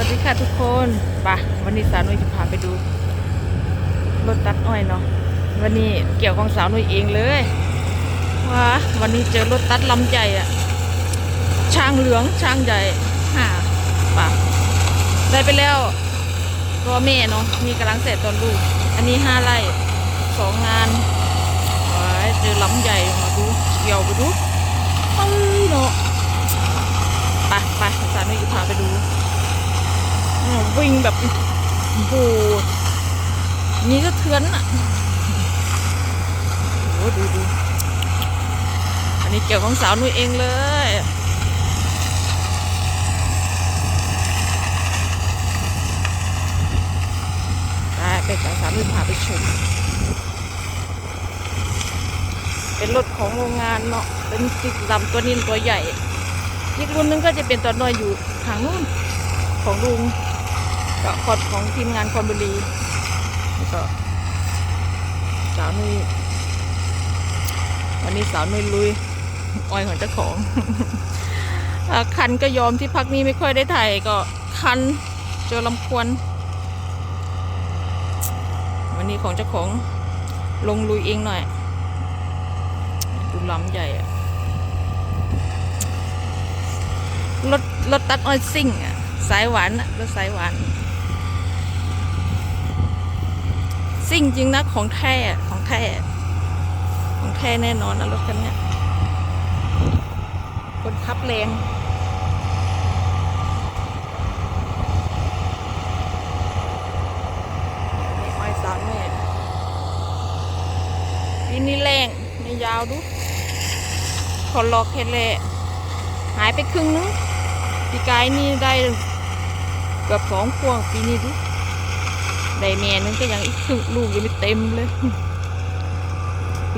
วัสดีค่ะทุกคนไปะวันนี้สาวนุ้ยจะพาไปดูรถตัดอ้อยเนาะ วันนี้เกี่ยวของสาวนุ้ยเองเลยว้าวันนี้เจอรถตัดลำใหญ่อะช้างเหลืองช้างใหญ่ฮ่าปะได้ไปแล้วตัวแม่เนาะ มีกำลังเสร็จตอนลูก อันนี้ห้าไร่สองงานว้าเจอลำใหญ่มาดูเกี่ยวไปดูเอ้ยเนาะไปไปสาวนุ้ยจะพาไปดู วิ่งแบบโอ้โหนี่ก็เทือนอะโอ้โหดูดูอันนี้เกี่ยวของสาวนุ้ยเองเลยได้ไปสาวนุ้ยพาไปชมเป็นรถของโรงงานเนาะ เป็นติดลำตัวนินตัวใหญ่ อีกรุ่นนึงก็จะเป็นตัวน้อยอยู่ทางนู้นของลุง กับคอดของทีมงานคอนบุรีแล้วก็สาวนุยวันนี้สาวนุยลุยอ้อยของเจ้าของอคันก็ยอมที่พักนี้ไม่ค่อยได้ถ่ายก็คันเจอลำควนวันนี้ของเจ้าของลงลุยเองหน่อยดูลำใหญ่อะรถรถตัดอ้อยซิ่งอะสายหวานอะรถสายหวาน ซิ่งจริงนะของแท้ของแท้ของแท้แน่นอนนะรถคันนี้คนขับแรงนี่อ้สาวแม่ปีนี้แรงไม่ยาวดูขอลอกแค่แหละหายไปครึ่งนึงปีกายนี่ได้เกือบสองพวงปีนี้ดู ได้แม่นึงก็ยังอีกครึ่งลูกยังไม่เต็มเลย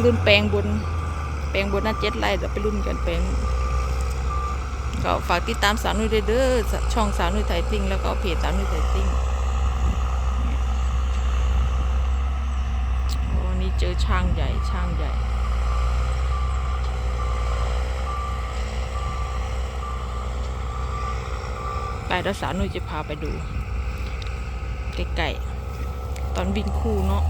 รุ่นแปลงบน แปลงบนน่าเจ็ดไร่เดี๋ยวไปรุ่นกันแปลงก็ฝากติดตามสาวนุ้ยเด้อช่องสาวนุ้ยไทยติ้งแล้วก็เพจสาวนุ้ยไทยติ้งวันนี้เจอช่างใหญ่ช่างใหญ่ไปแล้วสาวนุ้ยจะพาไปดูใกล้ๆ ตอนวิ่งคู่เนาะ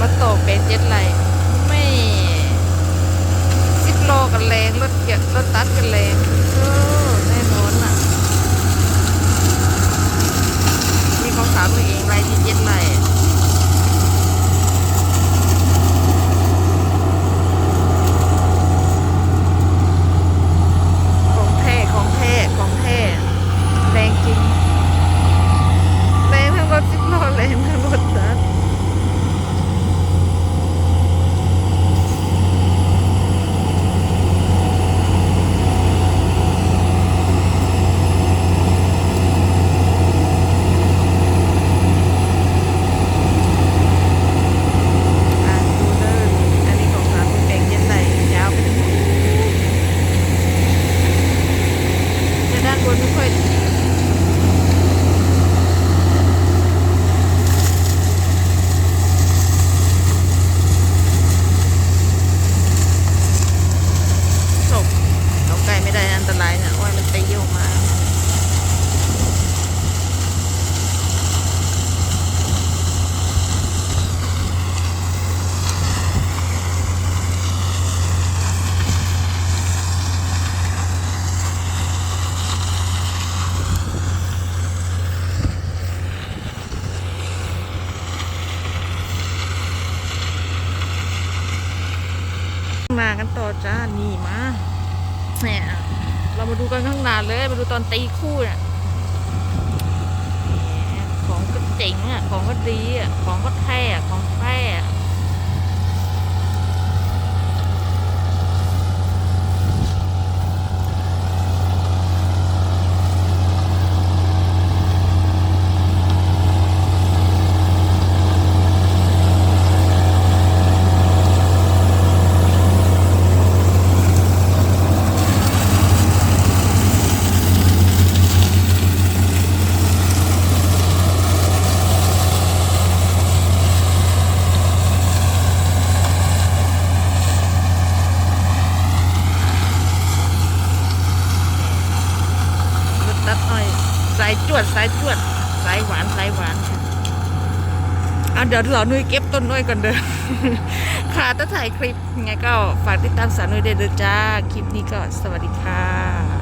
มาโตกเป็นเจ็ดไรไม่สิบโลกันแรงรถเกียรถ ตัดกันแรงเออแน่นอนอะนี่ของสาวตัวเองไรที่เจ็ดไรของแท้ของแท้ของแท้แรงจริงแรงทั้งรถสิบล้อแรงทั้งรถตัด อะดูเด้ออันนี้ของสามคุณแบ่งยันไหลยาวไปถึงนู้นแต่ด้านบนไม่ค่อยศพเอาไกลไม่ได้อันตรายนะอ้อยมันตีออกมา มากันต่อ จ้า นี่มาเนี่ยเรามาดูกันข้างหน้าเลย มาดูตอนตีคู่เนี่ยของก็เจ๋งอะ ของก็ดีอะ ของก็แท้อะของแท้อะ รถตัดอ้อยสายจวดสายจวดสายหวานสายหวานค่ะอะเดี๋ยวสาวนุ้ยเก็บต้นน้อยก่อนเด้อค่ะถ้าถ่ายคลิปไงก็ฝากติดตามสาวนุ้ยเด้เด้อจ้า คลิปนี้ก็สวัสดีค่ะ